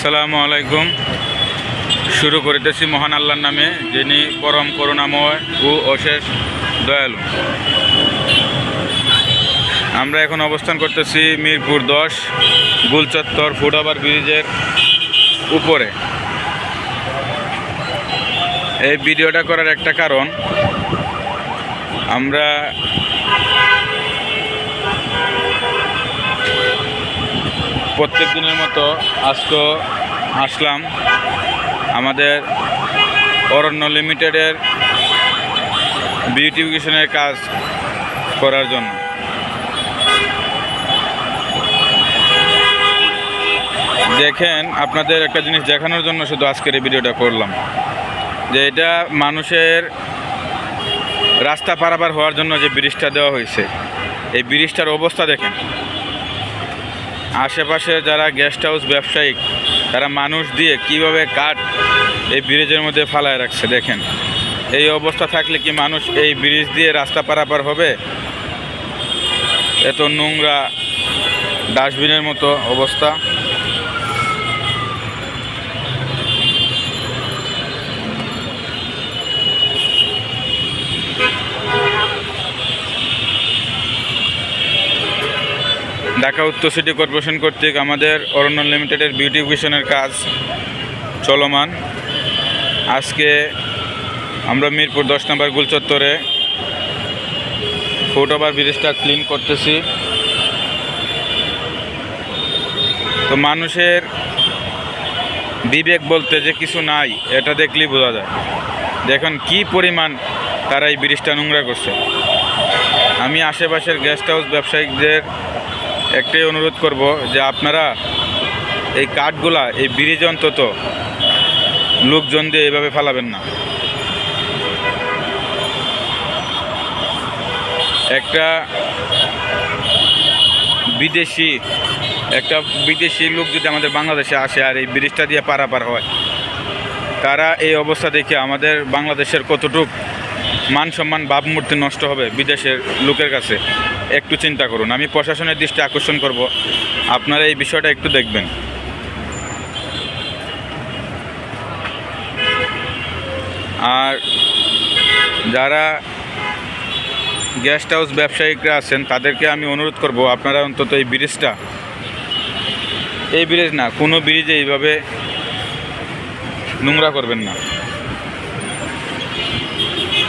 আসসালামু আলাইকুম। শুরু করিতেছি মহান আল্লাহর নামে, যিনি পরম করুণাময় ও অশেষ দয়ালু। আমরা এখন অবস্থান করতেছি মিরপুর দশ, গুলচত্বর ফুটওভার ব্রিজের উপরে। এই ভিডিওটা করার একটা কারণ, আমরা প্রত্যেক দিনের মতো আজকে আসলাম আমাদের অরণ্য লিমিটেডের বিউটিফিকেশনের কাজ করার জন্য। দেখেন, আপনাদের একটা জিনিস দেখানোর জন্য শুধু আজকের এই ভিডিওটা করলাম। যে এটা মানুষের রাস্তা পারাপার হওয়ার জন্য যে ব্রিজটা দেওয়া হয়েছে, এই ব্রিজটার অবস্থা দেখেন। আশেপাশে যারা গেস্ট হাউস ব্যবসায়িক, তারা মানুষ দিয়ে কীভাবে কাঠ এই ব্রিজের মধ্যে ফালায় রাখছে দেখেন। এই অবস্থা থাকলে কি মানুষ এই ব্রিজ দিয়ে রাস্তা পারাপার হবে? এত নোংরা ডাস্টবিনের মতো অবস্থা। ঢাকা উত্তর সিটি কর্পোরেশন কর্তৃক আমাদের অরণ্য লিমিটেডের বিউটিফিকেশনের কাজ চলমান। আজকে আমরা মিরপুর দশ নম্বর গুলচত্বরে ফুটওভার ব্রিজটা ক্লিন করতেছি। তো মানুষের বিবেক বলতে যে কিছু নাই, এটা দেখলেই বোঝা যায়। দেখুন কি পরিমাণ তারা এই ব্রিজটা নোংরা করছে। আমি আশেপাশের গেস্ট হাউস ব্যবসায়িকদের একটাই অনুরোধ করব যে আপনারা এই কাঠগুলা, এই ব্রিজ অন্তত লোকজন দিয়ে এভাবে ফেলাবেন না। একটা বিদেশি একটা বিদেশি লোক যদি আমাদের বাংলাদেশে আসে আর এই ব্রিজটা দিয়ে পারাপার হয়, তারা এই অবস্থা দেখে আমাদের বাংলাদেশের কতটুক মান সম্মান ভাবমূর্তি নষ্ট হবে বিদেশের লোকের কাছে। একটু চিন্তা করুন, আমি প্রশাসনের দৃষ্টি আকর্ষণ করব। আপনারা এই বিষয়টা একটু দেখবেন। আর যারা গেস্ট হাউস ব্যবসায়িকরা আছেন, তাদেরকে আমি অনুরোধ করব, আপনারা অন্তত এই ব্রিজটা, এই ব্রিজ না, কোনো ব্রিজে এইভাবে নোংরা করবেন না।